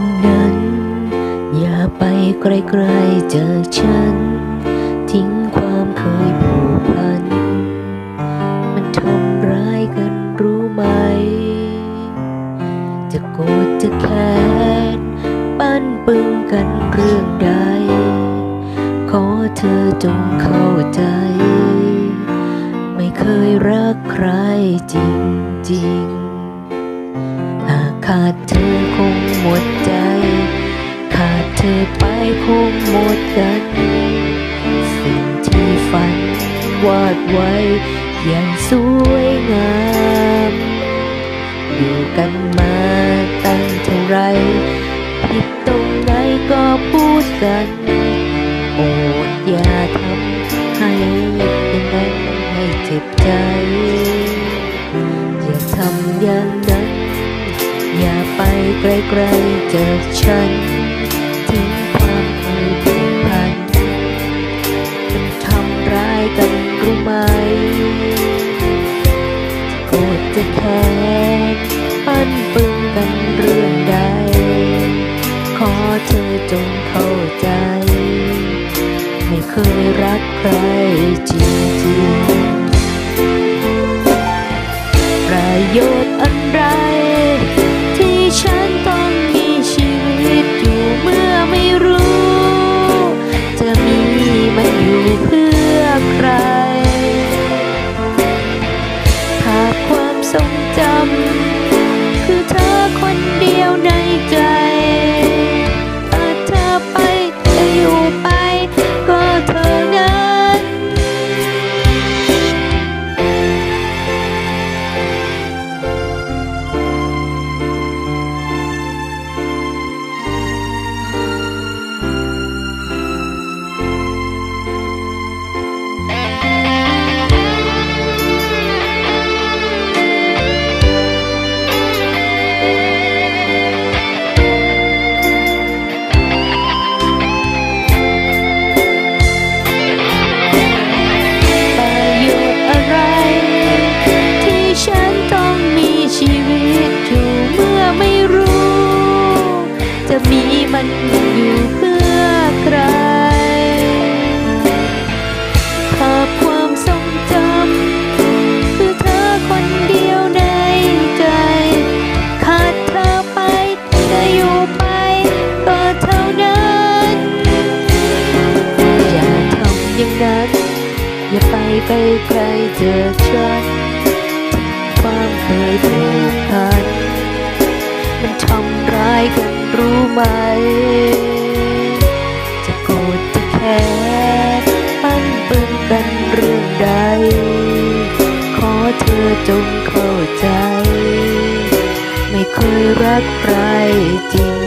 อย่างนั้น อย่าไปไกลๆจากฉัน ทิ้งความเคยผูกพัน มันทำร้ายกันรู้ไหม จะโกรธจะแค้นปั้นปึงกันเรื่องใด ขอเธอจงเข้าใจ ไม่เคยรักใครจริงๆ หากขาดเธอคง หมดใจ ขาดเธอไปคงหมดกัน สิ่งที่ฝันวาดไว้อย่างสวยงาม อยู่กันมาตั้งเท่าไร ผิดตรงไหนก็พูดกันโอดอย่าทำให้อย่างนั้นให้เจ็บใจ อย่าทำอย่างนั้น กลๆจากฉันทิ้งความเคยผูกพันมันทำร้ายกันรู้ไหมโกรธจะแค้นปั้นปึงกันเรื่องใด ขอเธอจงเข้าใจ ไม่เคยรักใครจริงๆประโยชน์อะไร ทรงจำ คือเธอคนเดียวใน ไปไกลเจอฉัน ความเคยผูกพัน มันทำร้ายกันรู้ไหม จะโกรธจะแค้นปั้นปึงกันเรื่องใด ขอเธอจงเข้าใจ ไม่เคยรักใครจริง